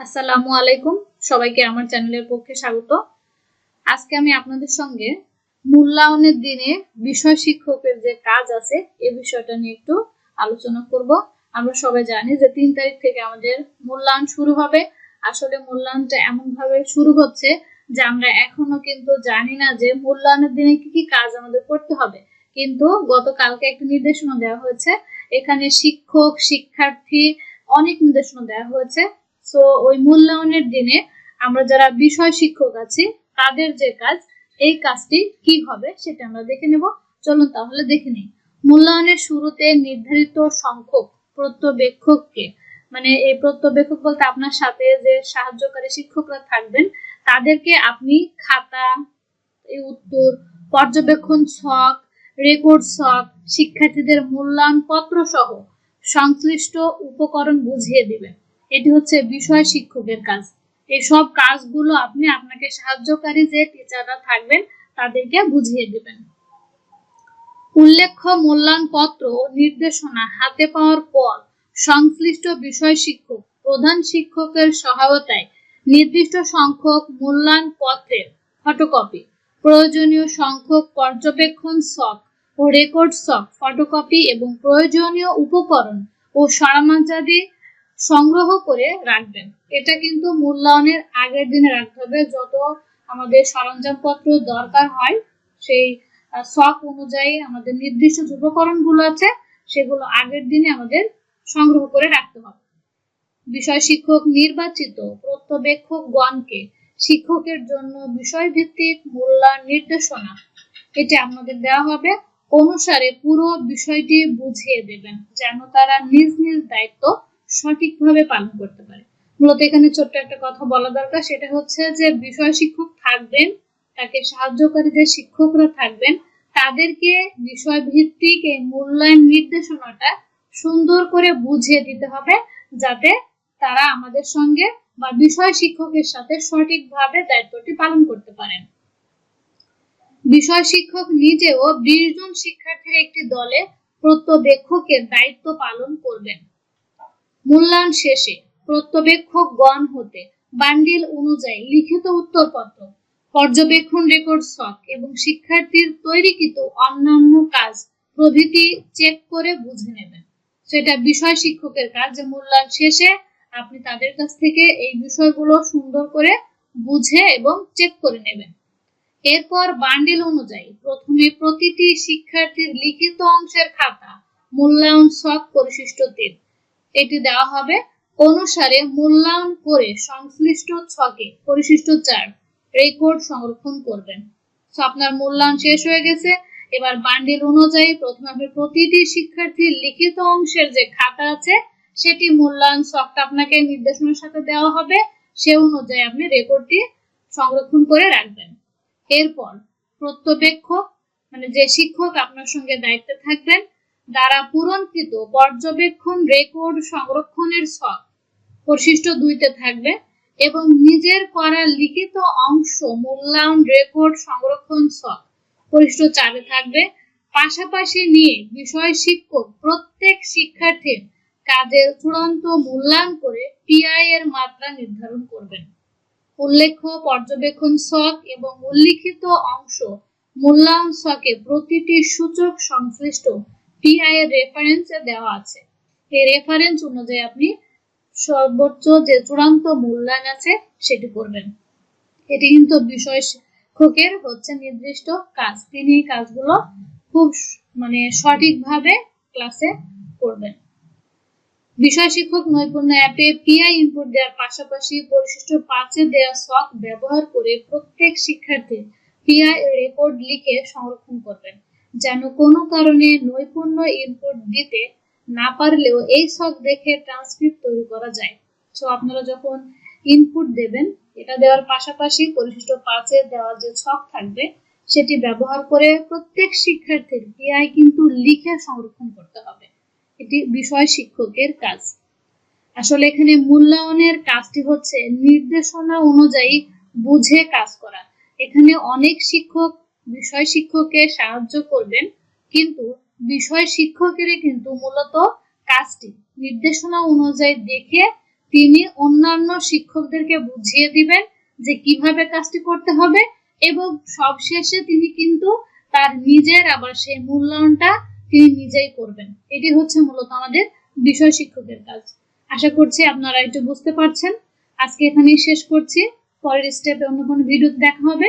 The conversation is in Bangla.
আসসালামু আলাইকুম। সবাইকে আমার চ্যানেলের পক্ষে স্বাগত। আজকে আমি আপনাদের সঙ্গে মূল্যায়নের দিনে বিষয় শিক্ষকের যে কাজ আছে এই বিষয়টা নিয়ে একটু আলোচনা করব। আমরা সবাই জানি যে তিন তারিখ থেকে আমাদের মূল্যায়ন শুরু হবে। আসলে মূল্যায়নটা এমন ভাবে শুরু হচ্ছে যে আমরা এখনও কিন্তু জানি না যে মূল্যায়নের দিনে কি কি কাজ আমাদের করতে হবে। কিন্তু গতকালকে একটা নির্দেশনা দেওয়া হয়েছে। এখানে শিক্ষক, শিক্ষার্থী অনেক নির্দেশনা দেওয়া হয়েছে। সো ওই মূল্যায়নের দিনে আমরা যারা বিষয় শিক্ষক আছি, তাদের যে কাজ, এই কাজটি কি হবে সেটা আমরা দেখে নেব। চলুন তাহলে দেখে নিই। মূল্যায়নের শুরুতে নির্ধারিত সংখ্যক প্রত্যবেক্ষককে মানে এই প্রত্যবেক্ষক বলতে আপনার সাথে যে সাহায্যকারী শিক্ষকরা থাকবেন, তাদেরকে আপনি খাতা উত্তর, পর্যবেক্ষণ ছক, রেকর্ড ছক, শিক্ষার্থীদের মূল্যায়ন পত্র সহ সংশ্লিষ্ট উপকরণ বুঝিয়ে দিবেন। এটি হচ্ছে বিষয় শিক্ষকের কাজ। এই সব কাজগুলো আপনি আপনাকে সাহায্যকারী যে টিচাররা থাকবেন, তাদেরকে বুঝিয়ে দিবেন। উল্লেখ্য মূল্যায়ন পত্র ও নির্দেশনা হাতে পাওয়ার পর সংশ্লিষ্ট বিষয় শিক্ষক, প্রধান শিক্ষকের সহায়তায় নির্দিষ্ট সংখ্যক মূল্যায়ন পত্রের ফটোকপি, প্রয়োজনীয় সংখ্যক পর্যবেক্ষণ সক ও রেকর্ড সক ফটোকপি এবং প্রয়োজনীয় উপকরণ ও সরঞ্জামাদি সংগ্রহ করে রাখবেন। এটা কিন্তু মূল্যায়নের আগের দিনে রাখতে হবে। যত আমাদের সরঞ্জামপত্র দরকার হয়, সেই শখ অনুযায়ী আমাদের নির্দিষ্ট উপকরণগুলো আছে, সেগুলো আগের দিনে আমাদের সংগ্রহ করে রাখতে হবে। বিষয় শিক্ষক নির্বাচিত প্রত্যবেক্ষকগণকে শিক্ষকের জন্য বিষয় ভিত্তিক মূল্যায়ন নির্দেশনা এটি আমাদের দেওয়া হবে। অনুসারে পুরো বিষয়টি বুঝিয়ে দেবেন, যেন তারা নিজ নিজ দায়িত্ব সঠিকভাবে পালন করতে পারে। মূলত এখানে ছোট্ট একটা কথা বলা দরকার, সেটা হচ্ছে যে বিষয় শিক্ষক থাকবেন, তাকে সাহায্যকারী যে শিক্ষকরা থাকবেন, তাদেরকে বিষয় ভিত্তিক এই মূল্যায়ন নির্দেশনাটা সুন্দর করে বুঝিয়ে দিতে হবে, যাতে তারা আমাদের সঙ্গে বা বিষয় শিক্ষকের সাথে সঠিকভাবে দায়িত্বটি পালন করতে পারেন। বিষয় শিক্ষক নিজেও বিশ জন শিক্ষার্থীর একটি দলে প্রত্যবেক্ষকের দায়িত্ব পালন করবেন। মূল্যায়ন শেষে প্রত্যবেক্ষক গণ হতে বান্ডিল অনুযায়ী লিখিত উত্তরপত্র, পর্যবেক্ষণ রেকর্ড সক এবং শিক্ষার্থীর তৈরিকৃত অন্যান্য কাজ প্রভৃতি চেক করে বুঝে নেবেন। সেটা বিষয় শিক্ষকের কাজ যে মূল্যায়ন শেষে আপনি তাদের কাছ থেকে এই বিষয়গুলো সুন্দর করে বুঝে এবং চেক করে নেবেন। এরপর বান্ডিল অনুযায়ী প্রথমে প্রতিটি শিক্ষার্থীর লিখিত অংশের খাতা, মূল্যায়ন সক পরিশিষ্টদের এটি দেওয়া হবে অনুসারে মূল্যায়ন করে সংশ্লিষ্ট ছকে পরিশিষ্ট চার রেকর্ড সংরক্ষণ করবেন। আপনার মূল্যায়ন শেষ হয়ে গেছে। এবার বান্ডিল অনুযায়ী প্রথমে আপনি প্রতিটি শিক্ষার্থীর লিখিত অংশের যে খাতা আছে, সেটি মূল্যায়ন ছকটা আপনাকে নির্দেশনার সাথে দেওয়া হবে। সে অনুযায়ী আপনি রেকর্ডটি সংরক্ষণ করে রাখবেন। এরপর প্রত্যবেক্ষক মানে যে শিক্ষক আপনার সঙ্গে দায়িত্বে থাকবেন দ্বারা পূরণকৃত পর্যবেক্ষণ রেকর্ড সংরক্ষণের ছক পরিশিষ্ট দুইতে থাকবে এবং নিজের করা লিখিত অংশ মূল্যায়ন রেকর্ড সংরক্ষণ ছক পরিশিষ্ট চারে থাকবে। পাশাপাশি নিয়ে বিষয় শিক্ষক প্রত্যেক শিক্ষার্থীর কাজের চূড়ান্ত মূল্যায়ন করে পিআই এর মাত্রা নির্ধারণ করবেন। উল্লেখ্য, পর্যবেক্ষণ ছক এবং উল্লিখিত অংশ মূল্যায়ন ছকে প্রতিটি সূচক সংশ্লিষ্ট পিআই এর রেফারেন্সে দেওয়া আছে। এই রেফারেন্স অনুযায়ী আপনি সর্বোচ্চ যে চূড়ান্ত মূল্যায়ন আছে, সেটি করবেন। এটি কিন্তু বিষয় শিক্ষকের হচ্ছে নির্দিষ্ট কাজ। তিনি কাজগুলো খুব মানে সঠিকভাবে ক্লাসে করবেন। বিষয় শিক্ষক নৈপুণ্য অ্যাপে পিআই ইনপুট দেওয়ার পাশাপাশি পরিশিষ্ট পাঁচে দেওয়া সক ব্যবহার করে প্রত্যেক শিক্ষার্থী পিআই রেকর্ড লিখে সংরক্ষণ করবেন। যেন কোনো কারণে নৈপুণ্য ইনপুট দিতে না পারলেও এই সক দেখে ট্রান্সক্রিপ্ট তৈরি করা যায়। সো আপনারা যখন ইনপুট দেবেন, এটা দেওয়ার পাশাপাশি পরিশিষ্ট পাঁচে দেওয়ার যে ছক থাকবে, সেটি ব্যবহার করে প্রত্যেক শিক্ষার্থীর পিআই কিন্তু লিখে সংরক্ষণ করতে হবে। এটি বিষয় শিক্ষকের কাজ। আসলে এখানে মূল্যায়নের কাজটি হচ্ছে নির্দেশনা অনুযায়ী বুঝে কাজ করা। এখানে অনেক শিক্ষক বিষয় শিক্ষককে সাহায্য করবেন, কিন্তু বিষয় শিক্ষকেরই কিন্তু মূলত কাজটি। নির্দেশনা অনুযায়ী দেখে তিনি অন্যান্য শিক্ষকদেরকে বুঝিয়ে দিবেন যে কীভাবে কাজটি করতে হবে এবং সবশেষে তিনি কিন্তু তার নিজের আবার সেই মূল্যায়নটা তিনি নিজেই করবেন। এটি হচ্ছে মূলত আমাদের বিষয় শিক্ষকের কাজ। আশা করছি আপনারা একটু বুঝতে পারছেন। আজকে এখানেই শেষ করছি। পরের স্টেপে অন্য কোনো ভিডিওতে দেখা হবে।